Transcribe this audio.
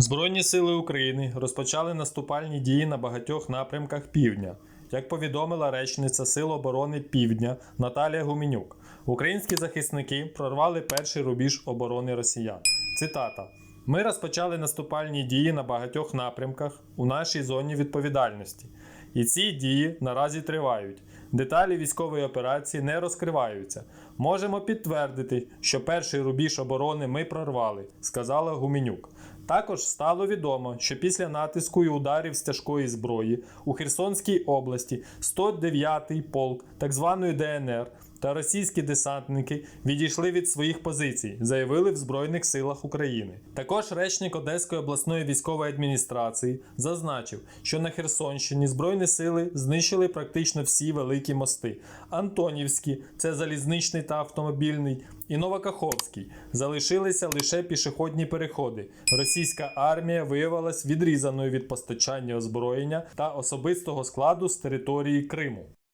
Збройні сили України розпочали наступальні дії на багатьох напрямках півдня. Як повідомила речниця Сил оборони Півдня Наталія Гуменюк, українські захисники прорвали перший рубіж оборони росіян. Цитата: Ми розпочали наступальні дії на багатьох напрямках у нашій зоні відповідальності. І ці дії наразі тривають. Деталі військової операції не розкриваються. Можемо підтвердити, що перший рубіж оборони ми прорвали, сказала Гуменюк. Також стало відомо, що після натиску і ударів з тяжкої зброї у Херсонській області 109-й полк так званої ДНР та російські десантники відійшли від своїх позицій, заявили в Збройних силах України. Також речник Одеської обласної військової адміністрації зазначив, що на Херсонщині Збройні сили знищили практично всі великі мости: Антонівський, це залізничний та автомобільний, і Новокаховський. Залишилися лише пішохідні переходи. Російська армія виявилась відрізаною від постачання озброєння та особистого складу з території Криму.